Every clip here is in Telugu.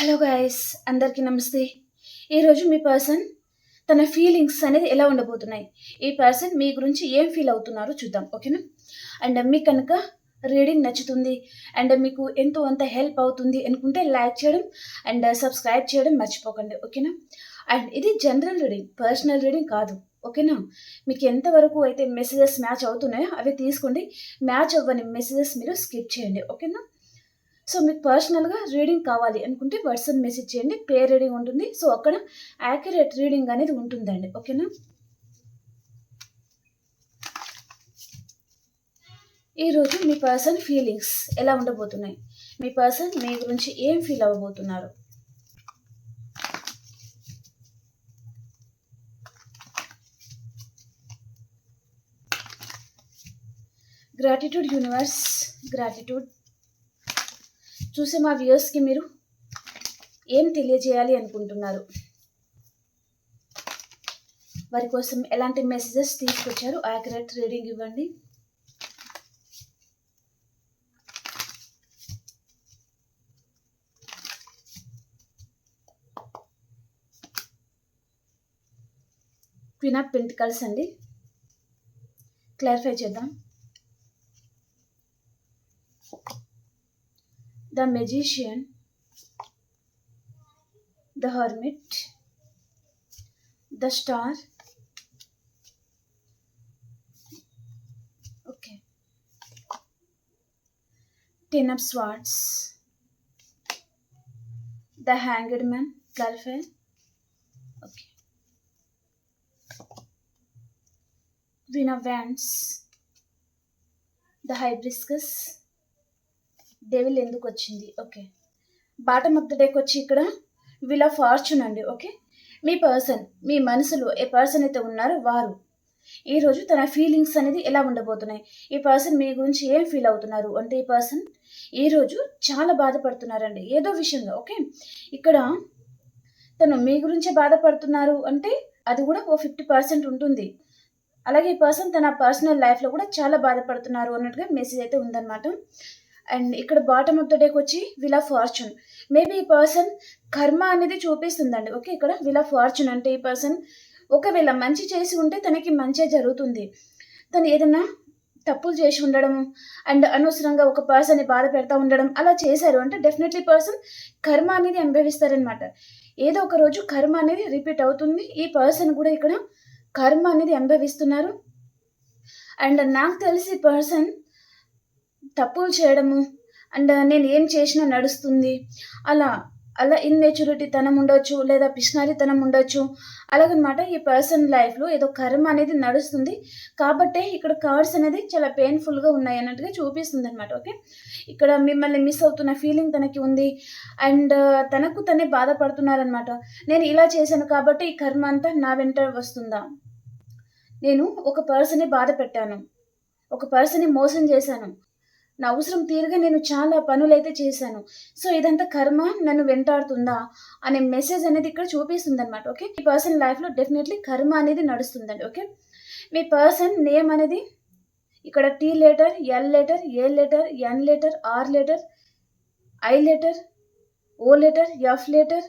హలో గైస్ అందరికీ నమస్తే. ఈరోజు మీ పర్సన్ తన ఫీలింగ్స్ అనేది ఎలా ఉండబోతున్నాయి? ఈ పర్సన్ మీ గురించి ఏం ఫీల్ అవుతున్నారో చూద్దాం ఓకేనా? అండ్ మీకు కనుక రీడింగ్ నచ్చుతుంది అండ్ మీకు ఎంతో అంత హెల్ప్ అవుతుంది అనుకుంటే లైక్ చేయడం అండ్ సబ్స్క్రైబ్ చేయడం మర్చిపోకండి ఓకేనా? అండ్ ఇది జనరల్ రీడింగ్ పర్సనల్ రీడింగ్ కాదు ఓకేనా? మీకు ఎంతవరకు అయితే మెసేజెస్ మ్యాచ్ అవుతున్నాయో అవి తీసుకోండి. మ్యాచ్ అవ్వని మెసేజెస్ మీరు స్కిప్ చేయండి ఓకేనా? సో మీకు పర్సనల్గా రీడింగ్ కావాలి అనుకుంటే వాట్సాప్ మెసేజ్ చేయండి పే రీడింగ్ ఉంటుంది. సో అక్కడ యాక్యురేట్ రీడింగ్ అనేది ఉంటుందండి. ఓకేనా ఈరోజు మీ పర్సన్ ఫీలింగ్స్ ఎలా ఉండబోతున్నాయి? మీ పర్సన్ మీ గురించి ఏం ఫీల్ అవ్వబోతున్నారు? గ్రాటిట్యూడ్ యూనివర్స్ గ్రాటిట్యూడ్ చూసే మా వ్యూయర్స్కి మీరు ఏం తెలియజేయాలి అనుకుంటున్నారు? వారి కోసం ఎలాంటి మెసేజెస్ తీసుకొచ్చారు? యాక్యురేట్ రీడింగ్ ఇవ్వండి. క్వీన్ ఆఫ్ పెంటికల్స్ అండి. క్లారిఫై చేద్దాం. The magician, the hermit, the star. Okay. Ten of Swords, the Hanged Man. Clarify. Okay. Queen of Wands, the Hibiscus. Devil ఎందుకు వచ్చింది? ఓకే బాటమ్ ఆఫ్ ద డేకి వచ్చి ఇక్కడ విల్ ఆఫ్ ఫార్చ్యూన్ అండి ఓకే మీ పర్సన్ మీ మనసులో ఏ పర్సన్ అయితే ఉన్నారో వారు ఈరోజు తన ఫీలింగ్స్ అనేది ఎలా ఉండబోతున్నాయి? ఈ పర్సన్ మీ గురించి ఏం ఫీల్ అవుతున్నారు? అంటే ఈ పర్సన్ ఈరోజు చాలా బాధపడుతున్నారండి. ఏదో విషయంలో ఓకే ఇక్కడ తను మీ గురించే బాధపడుతున్నారు అంటే అది కూడా ఓ ఫిఫ్టీ పర్సెంట్ ఉంటుంది. అలాగే ఈ పర్సన్ తన పర్సనల్ లైఫ్లో కూడా చాలా బాధపడుతున్నారు అన్నట్టుగా మెసేజ్ అయితే ఉందన్నమాట. అండ్ ఇక్కడ బాటమ్ ఆఫ్ ద డేకి వచ్చి విల్ ఆఫ్ ఫార్చ్యూన్ మేబీ ఈ పర్సన్ కర్మ అనేది చూపిస్తుందండి. ఓకే ఇక్కడ విల్ ఆఫ్ ఫార్చ్యూన్ అంటే ఈ పర్సన్ ఒకవేళ మంచి చేసి ఉంటే తనకి మంచే జరుగుతుంది. తను ఏదైనా తప్పులు చేసి ఉండడం అండ్ అనవసరంగా ఒక పర్సన్ని బాధ పెడతా ఉండడం అలా చేశారు అంటే డెఫినెట్లీ పర్సన్ కర్మ అనేది అనుభవిస్తారనమాట ఏదో ఒక రోజు కర్మ అనేది రిపీట్ అవుతుంది. ఈ పర్సన్ కూడా ఇక్కడ కర్మ అనేది అనుభవిస్తున్నారు. అండ్ నాకు తెలిసి పర్సన్ తప్పులు చేయడము? అండ్ నేను ఏం చేసినా నడుస్తుంది. అలా అలా ఇన్మెచ్యూరిటీ తనం ఉండొచ్చు లేదా పిష్నారితనం ఉండొచ్చు. అలాగనమాట ఈ పర్సన్ లైఫ్లో ఏదో కర్మ అనేది నడుస్తుంది. కాబట్టే ఇక్కడ కార్డ్స్ అనేది చాలా పెయిన్ఫుల్గా ఉన్నాయి అన్నట్టుగా చూపిస్తుంది అనమాట ఓకే? ఇక్కడ మిమ్మల్ని మిస్ అవుతున్న ఫీలింగ్ తనకి ఉంది. అండ్ తనకు తనే బాధపడుతున్నారనమాట నేను ఇలా చేశాను కాబట్టి ఈ కర్మ అంతా నా వెంట వస్తుందా? నేను ఒక పర్సన్ని బాధ పెట్టాను. ఒక పర్సన్ని మోసం చేశాను. నా అవసరం తీరుగా నేను చాలా పనులైతే చేశాను. సో ఇదంతా కర్మ నన్ను వెంటాడుతుందా అనే మెసేజ్ అనేది ఇక్కడ చూపిస్తుంది అనమాట ఓకే ఈ పర్సన్ లైఫ్లో డెఫినెట్లీ కర్మ అనేది నడుస్తుందండి ఓకే? మీ పర్సన్ నేమ్ అనేది ఇక్కడ T letter L letter A letter N letter R letter I letter O letter F letter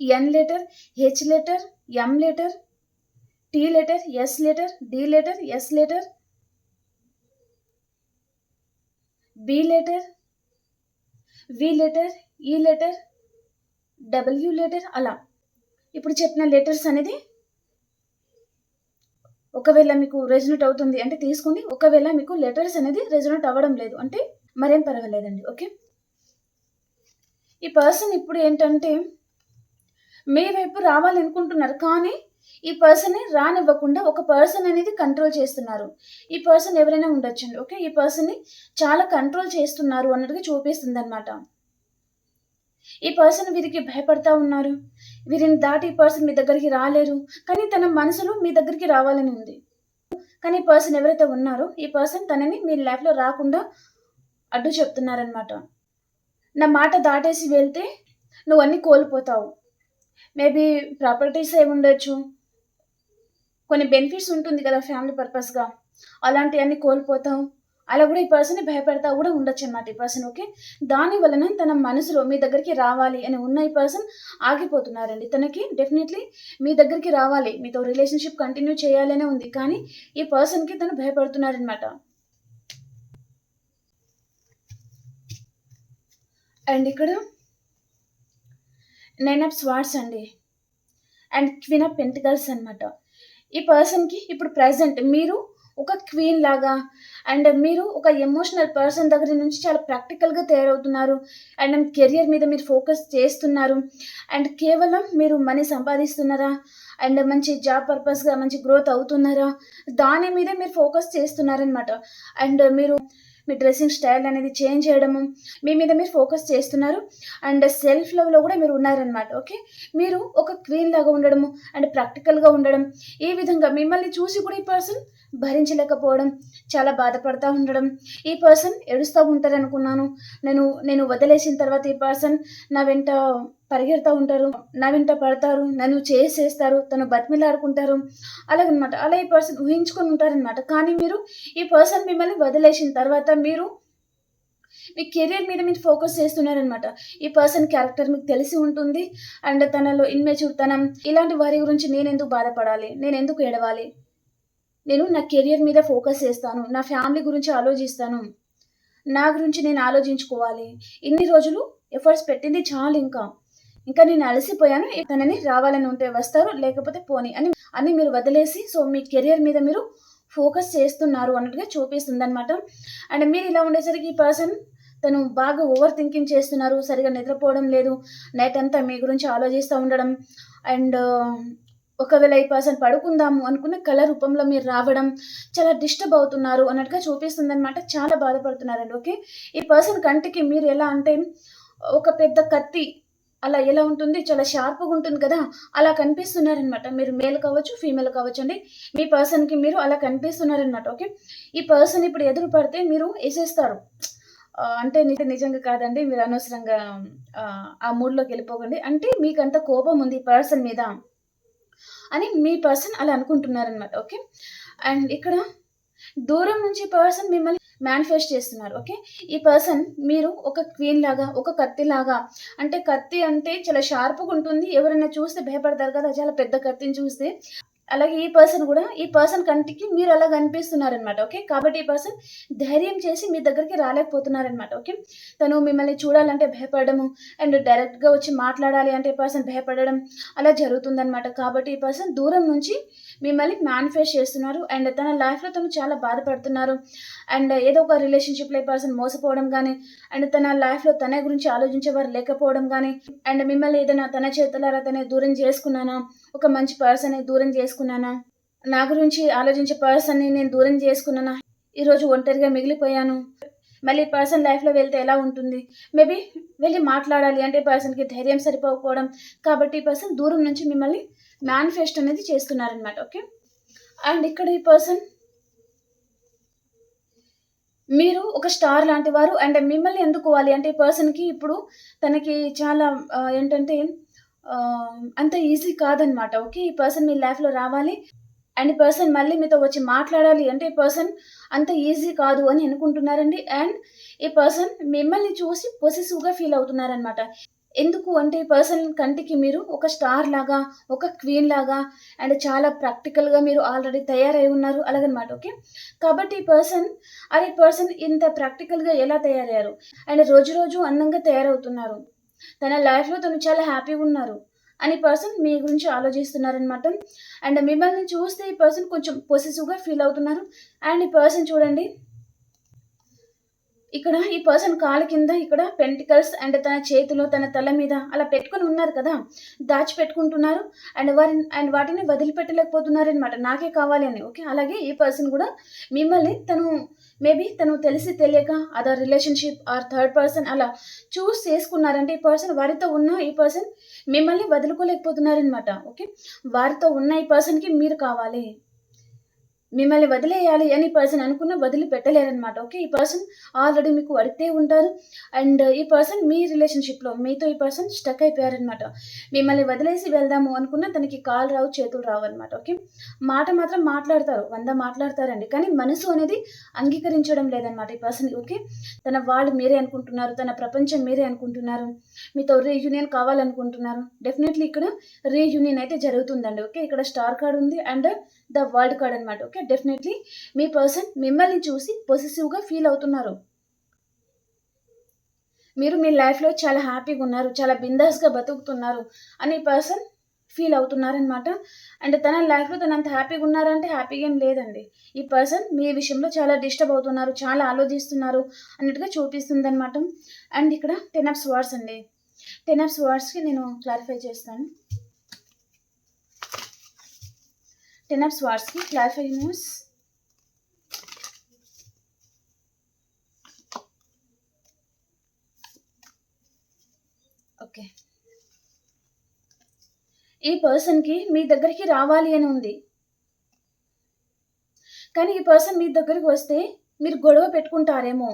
N letter H letter M letter T letter S letter D letter S letter B letter V letter E letter W letter అలా. ఇప్పుడు చెప్పిన లెటర్స్ అనేది ఒకవేళ మీకు రెజనెట్ అవుతుంది అంటే తీసుకోండి ఒకవేళ మీకు లెటర్స్ అనేది రెజనెట్ అవ్వడం లేదు అంటే మరేం పర్వాలేదండి ఓకే? ఈ పర్సన్ ఇప్పుడు ఏంటంటే మీ వైపు రావాలనుకుంటున్నారు కానీ ఈ పర్సన్ని రానివ్వకుండా ఒక పర్సన్ అనేది కంట్రోల్ చేస్తున్నారు. ఈ పర్సన్ ఎవరైనా ఉండొచ్చండి ఓకే? ఈ పర్సన్ని చాలా కంట్రోల్ చేస్తున్నారు అన్నట్టుగా చూపిస్తుంది అనమాట ఈ పర్సన్ వీరికి భయపడతా ఉన్నారు. వీరిని దాటి ఈ పర్సన్ మీ దగ్గరికి రాలేరు. కానీ తన మనసులో మీ దగ్గరికి రావాలని ఉంది. కానీ ఈ పర్సన్ ఎవరైతే ఉన్నారో ఈ పర్సన్ తనని మీ లైఫ్లో రాకుండా అడ్డు చెప్తున్నారనమాట నా మాట దాటేసి వెళ్తే నువ్వు అన్నీ కోల్పోతావు. మేబీ ప్రాపర్టీస్ ఏమి ఉండొచ్చు కొన్ని బెనిఫిట్స్ ఉంటుంది కదా ఫ్యామిలీ పర్పస్గా అలాంటివన్నీ కోల్పోతాం. అలా కూడా ఈ పర్సన్ భయపడతా కూడా ఉండొచ్చు అనమాట ఈ పర్సన్ ఓకే దాని వలన తన మనసులో మీ దగ్గరికి రావాలి అని ఉన్న ఈ పర్సన్ ఆగిపోతున్నారండి. తనకి డెఫినెట్లీ మీ దగ్గరికి రావాలి. మీతో రిలేషన్షిప్ కంటిన్యూ చేయాలనే ఉంది. కానీ ఈ పర్సన్కి తను భయపడుతున్నారనమాట అండ్ ఇక్కడ నైన్ ఆఫ్ స్వార్ట్స్ అండి. అండ్ క్వీన్ ఆఫ్ పెంటికల్స్ అనమాట ఈ పర్సన్కి ఇప్పుడు ప్రజెంట్ మీరు ఒక క్వీన్ లాగా అండ్ మీరు ఒక ఎమోషనల్ పర్సన్ దగ్గర నుంచి చాలా ప్రాక్టికల్గా తయారవుతున్నారు. అండ్ కెరియర్ మీద మీరు ఫోకస్ చేస్తున్నారు. అండ్ కేవలం మీరు మనీ సంపాదిస్తున్నారా? అండ్ మంచి జాబ్ పర్పస్గా మంచి గ్రోత్ అవుతున్నారా? దాని మీదే మీరు ఫోకస్ చేస్తున్నారనమాట అండ్ మీరు మీ డ్రెస్సింగ్ స్టైల్ అనేది చేంజ్ చేయడము మీ మీద మీరు ఫోకస్ చేస్తున్నారు. అండ్ సెల్ఫ్ లవ్లో కూడా మీరు ఉన్నారనమాట ఓకే? మీరు ఒక క్వీన్ లాగా ఉండడము అండ్ ప్రాక్టికల్గా ఉండడం ఈ విధంగా మిమ్మల్ని చూసి కూడా ఈ పర్సన్ భరించలేకపోవడం చాలా బాధపడతా ఉండడం. ఈ పర్సన్ ఏడుస్తూ ఉంటారనుకున్నాను. నేను నేను వదిలేసిన తర్వాత ఈ పర్సన్ నా వెంట పరిగెడతా ఉంటారు. నా వెంట పడతారు. నన్ను చేసేస్తారు. తను బతిమిలాడుకుంటారు. అలాగనమాట. అలా ఈ పర్సన్ ఊహించుకొని ఉంటారనమాట. కానీ మీరు ఈ పర్సన్ మిమ్మల్ని వదిలేసిన తర్వాత మీరు మీ కెరీర్ మీద మీరు ఫోకస్ చేస్తున్నారనమాట. ఈ పర్సన్ క్యారెక్టర్ మీకు తెలిసి ఉంటుంది. అండ్ తనలో ఇన్మెచ్యూర్తనం. ఇలాంటి వారి గురించి నేను ఎందుకు బాధపడాలి? నేను ఎందుకు ఏడవాలి? నేను నా కెరియర్ మీద ఫోకస్ చేస్తాను. నా ఫ్యామిలీ గురించి ఆలోచిస్తాను. నా గురించి నేను ఆలోచించుకోవాలి. ఇన్ని రోజులు ఎఫర్ట్స్ పెట్టింది చాలు ఇంకా. ఇంకా నేను అలసిపోయాను. తనని రావాలని ఉంటే వస్తారు లేకపోతే పోని అని అని మీరు వదిలేసి సో మీ కెరియర్ మీద మీరు ఫోకస్ చేస్తున్నారు అన్నట్టుగా చూపిస్తుంది అనమాట అండ్ మీరు ఇలా ఉండేసరికి ఈ పర్సన్ తను బాగా ఓవర్ థింకింగ్ చేస్తున్నారు సరిగా నిద్రపోవడం లేదు నైట్ అంతా మీ గురించి ఆలోచిస్తూ ఉండడం అండ్ ఒకవేళ ఈ పర్సన్ పడుకుందాము అనుకున్న కళ రూపంలో మీరు రావడం చాలా డిస్టర్బ్ అవుతున్నారు అన్నట్టుగా చూపిస్తుంది అనమాట చాలా బాధపడుతున్నారండి ఓకే? ఈ పర్సన్ కంటికి మీరు ఎలా అంటే ఒక పెద్ద కత్తి అలా ఎలా ఉంటుంది? చాలా షార్ప్గా ఉంటుంది కదా? అలా కనిపిస్తున్నారనమాట మీరు మేల్ కావచ్చు ఫీమేల్ కావచ్చు అండి మీ పర్సన్కి మీరు అలా కనిపిస్తున్నారనమాట ఓకే? ఈ పర్సన్ ఇప్పుడు ఎదురు పడితే మీరు వేసేస్తారు. అంటే నిజంగా కాదండి. మీరు అనవసరంగా ఆ మూడ్లోకి వెళ్ళిపోకండి. అంటే మీకు అంత కోపం ఉంది పర్సన్ మీద అని మీ పర్సన్ అలా అనుకుంటున్నారనమాట ఓకే? అండ్ ఇక్కడ దూరం నుంచి పర్సన్ మిమ్మల్ని మేనిఫెస్ట్ చేస్తున్నారు ఓకే ఈ పర్సన్ మీరు ఒక క్వీన్ లాగా ఒక కత్తి లాగా అంటే కత్తి అంటే చాలా షార్ప్గా ఉంటుంది. ఎవరైనా చూస్తే భయపడతారు కదా చాలా పెద్ద కత్తిని చూస్తే. అలాగే ఈ పర్సన్ కూడా ఈ పర్సన్ కంటికి మీరు అలా కనిపిస్తున్నారనమాట ఓకే కాబట్టి ఈ పర్సన్ ధైర్యం చేసి మీ దగ్గరికి రాలేకపోతున్నారనమాట ఓకే తను మిమ్మల్ని చూడాలంటే భయపడము అండ్ డైరెక్ట్గా వచ్చి మాట్లాడాలి అంటే ఈ పర్సన్ భయపడడం అలా జరుగుతుందనమాట కాబట్టి ఈ పర్సన్ దూరం నుంచి మిమ్మల్ని మేనిఫెస్ట్ చేస్తున్నారు అండ్ తన లైఫ్లో తను చాలా బాధపడుతున్నారు. అండ్ ఏదో ఒక రిలేషన్షిప్లో ఈ పర్సన్ మోసపోవడం కానీ అండ్ తన లైఫ్లో తన గురించి ఆలోచించేవారు లేకపోవడం కానీ అండ్ మిమ్మల్ని ఏదైనా తన చేతులారా తనే దూరం చేసుకున్నానా? ఒక మంచి పర్సన్ దూరం చేసుకున్నానా? నా గురించి ఆలోచించే పర్సన్ని నేను దూరం చేసుకున్నానా? ఈరోజు ఒంటరిగా మిగిలిపోయాను. మళ్ళీ పర్సన్ లైఫ్లో వెళ్తే ఎలా ఉంటుంది? మేబీ వెళ్ళి మాట్లాడాలి. అంటే పర్సన్కి ధైర్యం సరిపోకపోవడం. కాబట్టి ఈ పర్సన్ దూరం నుంచి మిమ్మల్ని మేనిఫెస్ట్ అనేది చేస్తున్నారనమాట ఓకే అండ్ ఇక్కడ ఈ పర్సన్ మీరు ఒక స్టార్ లాంటి వారు అండ్ మిమ్మల్ని ఎందుకోవాలి అంటే ఈ పర్సన్కి ఇప్పుడు తనకి చాలా ఏంటంటే అంత ఈజీ కాదనమాట. ఓకే ఈ పర్సన్ మీ లైఫ్లో రావాలి అండ్ ఈ పర్సన్ మళ్ళీ మీతో వచ్చి మాట్లాడాలి అంటే ఈ పర్సన్ అంత ఈజీ కాదు అని అనుకుంటున్నారండి. అండ్ ఈ పర్సన్ మిమ్మల్ని చూసి పొసెసివ్గా ఫీల్ అవుతున్నారనమాట. ఎందుకు అంటే ఈ పర్సన్ కంటికి మీరు ఒక స్టార్ లాగా ఒక క్వీన్ లాగా అండ్ చాలా ప్రాక్టికల్గా మీరు ఆల్రెడీ తయారై ఉన్నారు అలాగనమాట ఓకే కాబట్టి పర్సన్ అరే పర్సన్ ఇంత ప్రాక్టికల్గా ఎలా తయారయ్యారు? అండ్ రోజు రోజు అందంగా తయారవుతున్నారు. తన లైఫ్లో తను చాలా హ్యాపీగా ఉన్నారు అని పర్సన్ మీ గురించి ఆలోచిస్తున్నారనమాట. అండ్ మిమ్మల్ని చూస్తే ఈ పర్సన్ కొంచెం పొసెసివ్గా ఫీల్ అవుతున్నారు. అండ్ ఈ పర్సన్ చూడండి ఇక్కడ ఈ పర్సన్ కాలు కింద ఇక్కడ పెంటికల్స్ అండ్ తన చేతిలో తన తల మీద అలా పెట్టుకొని ఉన్నారు కదా. దాచిపెట్టుకుంటున్నారు. అండ్ వారి అండ్ వాటిని వదిలిపెట్టలేకపోతున్నారు అనమాట నాకే కావాలి అని. ఓకే? అలాగే ఈ పర్సన్ కూడా మిమ్మల్ని తను మేబీ తను తెలిసి తెలియక other relationship or third person అలా చూస్ చేసుకున్నారంటే ఈ పర్సన్ వారితో ఉన్న ఈ పర్సన్ మిమ్మల్ని వదులుకోలేకపోతున్నారనమాట ఓకే? వారితో ఉన్న ఈ పర్సన్కి మీరు కావాలి. మిమ్మల్ని వదిలేయాలి అని పర్సన్ అనుకున్న వదిలిపెట్టలేరనమాట ఓకే ఈ పర్సన్ ఆల్రెడీ మీకు అడిగితే ఉంటారు. అండ్ ఈ పర్సన్ మీ రిలేషన్షిప్లో మీతో ఈ పర్సన్ స్టక్ అయిపోయారనమాట మిమ్మల్ని వదిలేసి వెళ్దాము అనుకున్న తనకి కాలు రావు చేతులు రావు అనమాట ఓకే మాట మాత్రం మాట్లాడతారు. వంద మాట్లాడతారండి. కానీ మనసు అనేది అంగీకరించడం లేదనమాట ఈ పర్సన్ ఓకే తన వాళ్ళు మీరే అనుకుంటున్నారు. తన ప్రపంచం మీరే అనుకుంటున్నారు. మీతో రీయూనియన్ కావాలనుకుంటున్నారు. డెఫినెట్లీ ఇక్కడ రీయూనియన్ అయితే జరుగుతుందండి. ఓకే ఇక్కడ స్టార్ కార్డ్ ఉంది. అండ్ ద వరల్డ్ కార్డ్ అనమాట ఓకే డెఫినెట్లీ మీ పర్సన్ మిమ్మల్ని చూసి పొసెసివ్గా ఫీల్ అవుతున్నారు. మీరు మీ లైఫ్లో చాలా హ్యాపీగా ఉన్నారు చాలా బిందాస్గా బతుకుతున్నారు అని పర్సన్ ఫీల్ అవుతున్నారనమాట అండ్ తన లైఫ్లో తను అంత హ్యాపీగా ఉన్నారంటే హ్యాపీగా ఏం లేదండి. ఈ పర్సన్ మీ విషయంలో చాలా డిస్టర్బ్ అవుతున్నారు చాలా ఆలోచిస్తున్నారు అన్నట్టుగా చూపిస్తుంది అనమాట అండ్ ఇక్కడ టెన్ ఆఫ్ స్వార్డ్స్ అండి. టెన్ ఆఫ్ స్వార్డ్స్కి నేను క్లారిఫై చేస్తాను. టెన్ ఆఫ్ స్వార్డ్స్కి క్లారిఫై న్యూస్ ఓకే ఈ పర్సన్కి మీ దగ్గరికి రావాలి అని ఉంది. కానీ ఈ పర్సన్ మీ దగ్గరికి వస్తే మీరు గొడవ పెట్టుకుంటారేమో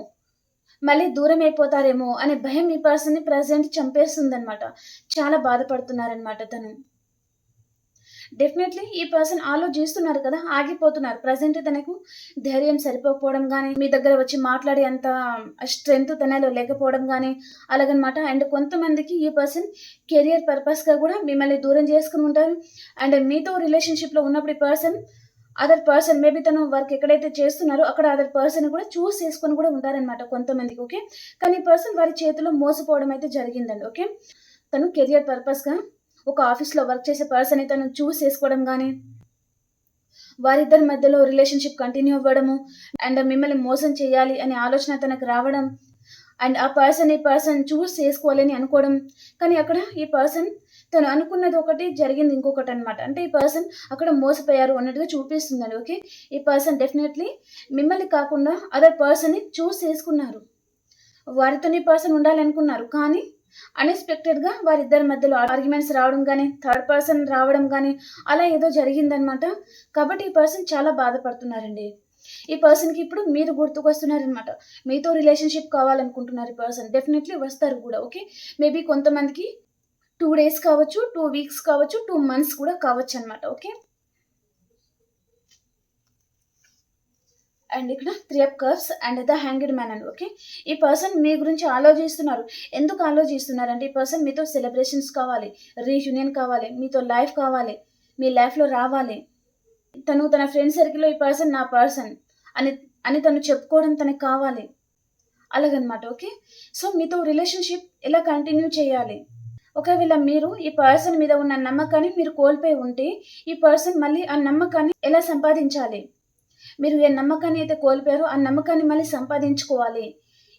మళ్ళీ దూరం అయిపోతారేమో అనే భయం ఈ పర్సన్ని ప్రజెంట్ చంపేస్తుందనమాట చాలా బాధపడుతున్నారనమాట తను. డెఫినెట్లీ ఈ పర్సన్ ఆలోచిస్తున్నారు కదా ఆగిపోతున్నారు. ప్రజెంట్ తనకు ధైర్యం సరిపోకపోవడం కానీ మీ దగ్గర వచ్చి మాట్లాడే అంత స్ట్రెంగ్త్ తనలో లేకపోవడం కానీ అలాగనమాట. అండ్ కొంతమందికి ఈ పర్సన్ కెరియర్ పర్పస్గా కూడా మిమ్మల్ని దూరం చేసుకుని ఉంటారు. అండ్ మీతో రిలేషన్షిప్లో ఉన్నప్పుడు ఈ పర్సన్ అదర్ పర్సన్ మేబీ తను వర్క్ ఎక్కడైతే చేస్తున్నారో అక్కడ అదర్ పర్సన్ కూడా చూస్ చేసుకొని కూడా ఉంటారనమాట కొంతమందికి ఓకే కానీ ఈ పర్సన్ వారి చేతిలో మోసపోవడం అయితే జరిగిందండి ఓకే తను కెరియర్ పర్పస్గా ఒక ఆఫీస్లో వర్క్ చేసే పర్సన్ తను చూస్ చేసుకోవడం కానీ వారిద్దరి మధ్యలో రిలేషన్షిప్ కంటిన్యూ అవ్వడము అండ్ మిమ్మల్ని మోసం చేయాలి అనే ఆలోచన తనకు రావడం అండ్ ఆ పర్సన్ ఈ పర్సన్ చూస్ చేసుకోవాలని అనుకోవడం. కానీ అక్కడ ఈ పర్సన్ తను అనుకున్నది ఒకటి జరిగింది ఇంకొకటి అనమాట అంటే ఈ పర్సన్ అక్కడ మోసపోయారు అన్నట్టుగా చూపిస్తుందండి ఓకే? ఈ పర్సన్ డెఫినెట్లీ మిమ్మల్ని కాకుండా అదర్ పర్సన్ని చూస్ చేసుకున్నారు. వారితో ఈ పర్సన్ ఉండాలనుకున్నారు. కానీ అన్ఎక్స్పెక్టెడ్గా వారిద్దరి మధ్యలో ఆర్గ్యుమెంట్స్ రావడం కానీ థర్డ్ పర్సన్ రావడం కానీ అలా ఏదో జరిగిందనమాట కాబట్టి ఈ పర్సన్ చాలా బాధపడుతున్నారండి. ఈ పర్సన్కి ఇప్పుడు మీరు గుర్తుకొస్తున్నారనమాట మీతో రిలేషన్షిప్ కావాలనుకుంటున్నారు ఈ పర్సన్ డెఫినెట్లీ వస్తారు కూడా ఓకే మేబీ కొంతమందికి టూ డేస్ కావచ్చు టూ వీక్స్ కావచ్చు టూ మంత్స్ కూడా కావచ్చు అనమాట ఓకే అండ్ ఇక్కడ three of cups and the hanged man అని ఓకే ఈ పర్సన్ మీ గురించి ఆలోచిస్తున్నారు. ఎందుకు ఆలోచిస్తున్నారు అంటే ఈ పర్సన్ మీతో సెలబ్రేషన్స్ కావాలి రీయూనియన్ కావాలి మీతో లైఫ్ కావాలి మీ లైఫ్లో రావాలి. తను తన ఫ్రెండ్ సర్కిల్లో ఈ పర్సన్ నా పర్సన్ అని అని తను చెప్పుకోవడం తనకు కావాలి. అలాగనమాట ఓకే సో మీతో రిలేషన్షిప్ ఎలా కంటిన్యూ చేయాలి? ఒకవేళ మీరు ఈ పర్సన్ మీద ఉన్న నమ్మకాన్ని మీరు కోల్పోయి ఉంటే ఈ పర్సన్ మళ్ళీ ఆ నమ్మకాన్ని ఎలా సంపాదించాలి? మీరు ఏ నమ్మకాన్ని అయితే కోల్పోయారో ఆ నమ్మకాన్ని మళ్ళీ సంపాదించుకోవాలి.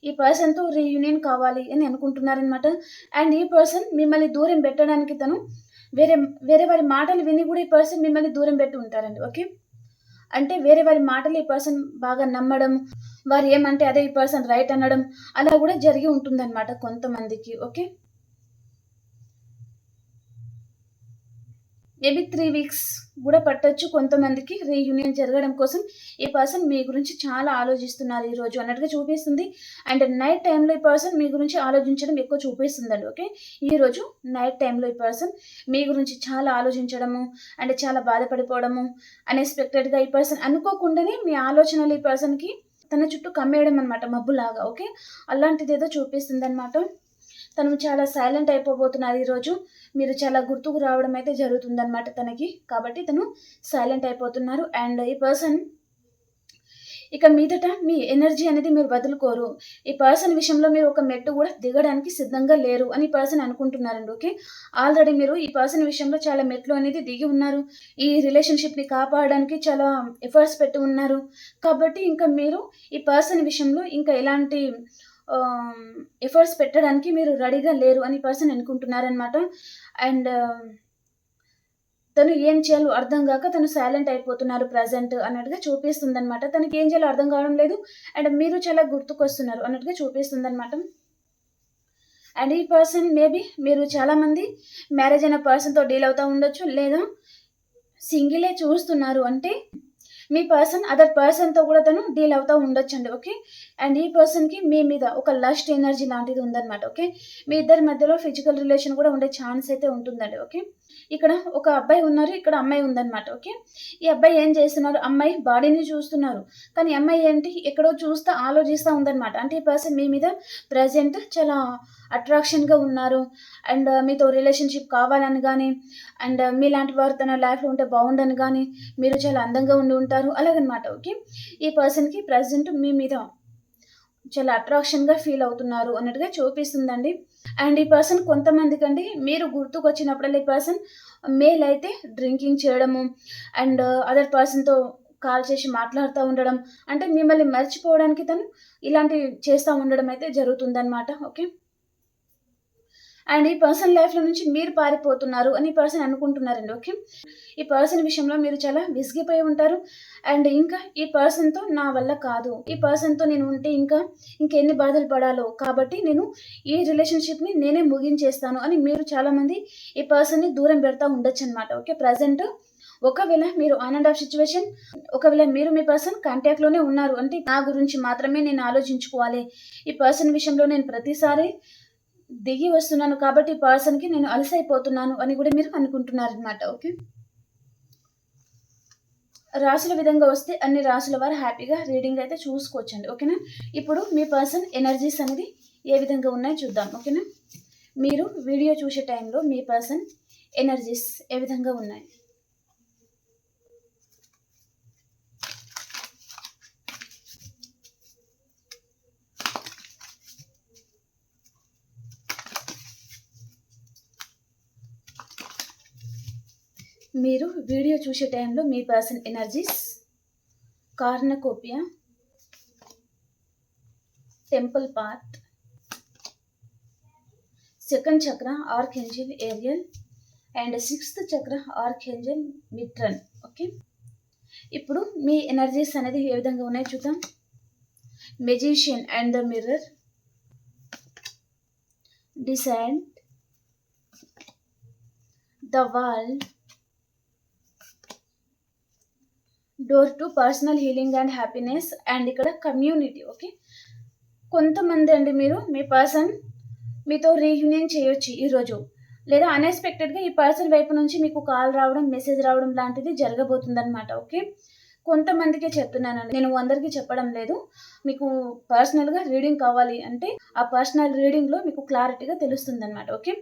ఈ పర్సన్తో రీయూనియన్ కావాలి అని అనుకుంటున్నారనమాట అండ్ ఈ పర్సన్ మిమ్మల్ని దూరం పెట్టడానికి తను వేరే వేరే వారి మాటలు విని కూడా ఈ పర్సన్ మిమ్మల్ని దూరం పెట్టి ఉంటారండి. ఓకే? అంటే వేరే వారి మాటలు ఈ పర్సన్ బాగా నమ్మడం వారు ఏమంటే అదే ఈ పర్సన్ రైట్ అనడం అలా కూడా జరిగి ఉంటుందన్నమాట కొంతమందికి. ఓకే? మేబీ త్రీ వీక్స్ కూడా పట్టొచ్చు. కొంతమందికి రీయూనియన్ జరగడం కోసం ఈ పర్సన్ మీ గురించి చాలా ఆలోచిస్తున్నారు ఈరోజు అన్నట్టుగా చూపిస్తుంది. అండ్ నైట్ టైంలో ఈ పర్సన్ మీ గురించి ఆలోచించడం ఎక్కువ చూపిస్తుందండి ఓకే ఈరోజు నైట్ టైంలో ఈ పర్సన్ మీ గురించి చాలా ఆలోచించడము అండ్ చాలా బాధపడిపోవడము అన్ఎక్స్పెక్టెడ్గా ఈ పర్సన్ అనుకోకుండానే మీ ఆలోచనలు ఈ పర్సన్కి తన చుట్టూ కమ్మేయడం అనమాట మబ్బులాగా ఓకే అలాంటిది ఏదో చూపిస్తుంది అనమాట తను చాలా సైలెంట్ అయిపోబోతున్నారు ఈరోజు. మీరు చాలా గుర్తుకు రావడం అయితే జరుగుతుందన్నమాట తనకి. కాబట్టి తను సైలెంట్ అయిపోతున్నారు. అండ్ ఈ పర్సన్ ఇక మీదట మీ ఎనర్జీ అనేది మీరు వదులుకోరు. ఈ పర్సన్ విషయంలో మీరు ఒక మెట్టు కూడా దిగడానికి సిద్ధంగా లేరు అని పర్సన్ అనుకుంటున్నారండి ఓకే ఆల్రెడీ మీరు ఈ పర్సన్ విషయంలో చాలా మెట్లు అనేది దిగి ఉన్నారు. ఈ రిలేషన్షిప్ని కాపాడడానికి చాలా ఎఫర్ట్స్ పెట్టి ఉన్నారు. కాబట్టి ఇంకా మీరు ఈ పర్సన్ విషయంలో ఇంకా ఎలాంటి Um, ఎఫర్ట్స్ పెట్టడానికి మీరు రెడీగా లేరు అని పర్సన్ అనుకుంటున్నారనమాట అండ్ um, తను ఏం చేయాలో అర్థం కాక తను సైలెంట్ అయిపోతున్నారు ప్రజెంట్ అన్నట్టుగా చూపిస్తుంది అనమాట తనకి ఏం చేయాలో అర్థం కావడం లేదు. అండ్ మీరు చాలా గుర్తుకొస్తున్నారు అన్నట్టుగా చూపిస్తుంది అనమాట అండ్ ఈ పర్సన్ మేబీ మీరు చాలామంది మ్యారేజ్ అయిన పర్సన్తో డీల్ అవుతూ ఉండొచ్చు లేదా సింగిలే చూస్తున్నారు అంటే మీ పర్సన్ అదర్ పర్సన్తో కూడా తను డీల్ అవుతూ ఉండొచ్చండి ఓకే అండ్ ఈ పర్సన్కి మీ మీద ఒక లస్ట్ ఎనర్జీ లాంటిది ఉందన్నమాట ఓకే మీ ఇద్దరి మధ్యలో ఫిజికల్ రిలేషన్ కూడా ఉండే ఛాన్స్ అయితే ఉంటుందండి ఓకే ఇక్కడ ఒక అబ్బాయి ఉన్నారు ఇక్కడ అమ్మాయి ఉందన్నమాట ఓకే? ఈ అబ్బాయి ఏం చేస్తున్నారు? అమ్మాయి బాడీని చూస్తున్నారు. కానీ అమ్మాయి ఏంటి? ఎక్కడో చూస్తూ ఆలోచిస్తూ ఉందన్నమాట. అంటే ఈ పర్సన్ మీ మీద ప్రజెంట్ చాలా అట్రాక్షన్గా ఉన్నారు. అండ్ మీతో రిలేషన్షిప్ కావాలని కానీ అండ్ మీలాంటి వారు తన లైఫ్లో ఉంటే బాగుండని కానీ మీరు చాలా అందంగా ఉండి ఉంటారు. అలాగనమాట ఓకే? ఈ పర్సన్కి ప్రజెంట్ మీ మీద చాలా అట్రాక్షన్గా ఫీల్ అవుతున్నారు అన్నట్టుగా చూపిస్తుందండి. అండ్ ఈ పర్సన్ కొంతమందికి అండి మీరు గుర్తుకొచ్చినప్పుడల్లా ఈ పర్సన్ మేల్ అయితే డ్రింకింగ్ చేయడము అండ్ అదర్ పర్సన్తో కాల్ చేసి మాట్లాడుతూ ఉండడం అంటే మిమ్మల్ని మర్చిపోవడానికి తను ఇలాంటివి చేస్తూ ఉండడం అయితే జరుగుతుందన్నమాట ఓకే అండ్ ఈ పర్సన్ లైఫ్లో నుంచి మీరు పారిపోతున్నారు అని పర్సన్ అనుకుంటున్నారండి ఓకే? ఈ పర్సన్ విషయంలో మీరు చాలా విసిగిపోయి ఉంటారు. అండ్ ఇంకా ఈ పర్సన్తో నా వల్ల కాదు. ఈ పర్సన్తో నేను ఉంటే ఇంకా ఇంకెన్ని బాధలు పడాలో. కాబట్టి నేను ఈ రిలేషన్షిప్ని నేనే ముగించేస్తాను అని మీరు చాలామంది ఈ పర్సన్ని దూరం పెడతా ఉండొచ్చు అనమాట ఓకే? ప్రజెంట్ ఒకవేళ మీరు ఆన్ అండ్ ఆఫ్ సిచ్యువేషన్ ఒకవేళ మీరు మీ పర్సన్ కాంటాక్ట్లోనే ఉన్నారు అంటే నా గురించి మాత్రమే నేను ఆలోచించుకోవాలి. ఈ పర్సన్ విషయంలో నేను ప్రతిసారి దిగి వస్తున్నాను కాబట్టి పర్సన్కి నేను అలసైపోతున్నాను అని కూడా మీరు అనుకుంటున్నారనమాట ఓకే? రాసుల విధంగా వస్తే అన్ని రాసుల వారు హ్యాపీగా రీడింగ్ అయితే చూసుకోవచ్చండి ఓకేనా? ఇప్పుడు మీ పర్సన్ ఎనర్జీస్ అనేది ఏ విధంగా ఉన్నాయో చూద్దాం ఓకేనా? మీరు వీడియో చూసే టైంలో మీ పర్సన్ ఎనర్జీస్ ఏ విధంగా ఉన్నాయి? మీరు వీడియో చూసే టైంలో మీ person energies cornucopia temple path second chakra arc aerial and sixth chakra arc మిట్రన్. Okay? ఇప్పుడు మీ ఎనర్జీస్ అనేది ఏ విధంగా ఉన్నాయో చూద్దాం. Magician and the mirror decide the world door to personal healing and happiness and ఇక్కడ కమ్యూనిటీ ఓకే? కొంతమంది అండి మీరు మీ పర్సన్ మీతో రీయూనియన్ చేయొచ్చు ఈరోజు. లేదా అన్ఎక్స్పెక్టెడ్గా ఈ పర్సన్ వైపు నుంచి మీకు కాల్ రావడం మెసేజ్ రావడం లాంటిది జరగబోతుందన్నమాట ఓకే? కొంతమందికే చెప్తున్నానండి. నేను అందరికీ చెప్పడం లేదు. మీకు పర్సనల్గా రీడింగ్ కావాలి అంటే ఆ పర్సనల్ రీడింగ్లో మీకు క్లారిటీగా తెలుస్తుంది అనమాట ఓకే?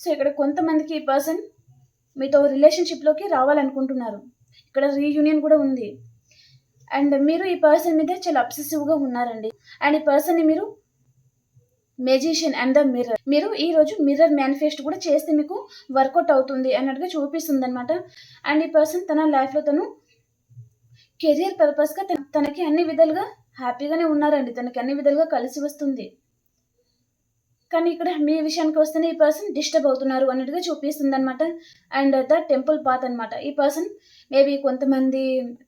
సో ఇక్కడ కొంతమందికి ఈ పర్సన్ మీతో రిలేషన్షిప్లోకి రావాలనుకుంటున్నారు. ఇక్కడ రీయూనియన్ కూడా ఉంది. అండ్ మీరు ఈ పర్సన్ మీద చాలా అబ్సెసివ్గా ఉన్నారండి. అండ్ ఈ పర్సన్ని మీరు మెజిషియన్ అండ్ ద మిర్రర్ మీరు ఈ రోజు మిర్రర్ మేనిఫెస్ట్ కూడా చేస్తే మీకు వర్కౌట్ అవుతుంది అన్నట్టుగా చూపిస్తుంది అనమాట అండ్ ఈ పర్సన్ తన లైఫ్లో తను కెరియర్ పర్పస్గా తనకి అన్ని విధాలుగా హ్యాపీగానే ఉన్నారండి. తనకి అన్ని విధాలుగా కలిసి వస్తుంది. కానీ ఇక్కడ మీ విషయానికి వస్తేనే ఈ పర్సన్ డిస్టర్బ్ అవుతున్నారు అన్నట్టుగా చూపిస్తుంది అనమాట అండ్ ద టెంపుల్ పాత్ అనమాట ఈ పర్సన్ మేబీ కొంతమంది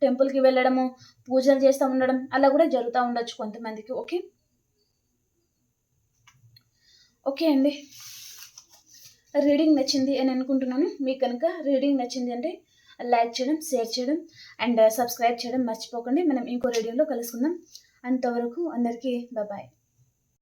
టెంపుల్కి వెళ్ళడము పూజలు చేస్తూ ఉండడం అలా కూడా జరుగుతూ ఉండొచ్చు కొంతమందికి ఓకే ఓకే అండి. రీడింగ్ నచ్చింది అని అనుకుంటున్నాను. మీకు కనుక రీడింగ్ నచ్చింది అంటే లైక్ చేయడం షేర్ చేయడం అండ్ సబ్స్క్రైబ్ చేయడం మర్చిపోకండి. మనం ఇంకో రీడింగ్లో కలుసుకుందాం. అంతవరకు అందరికీ బాయ్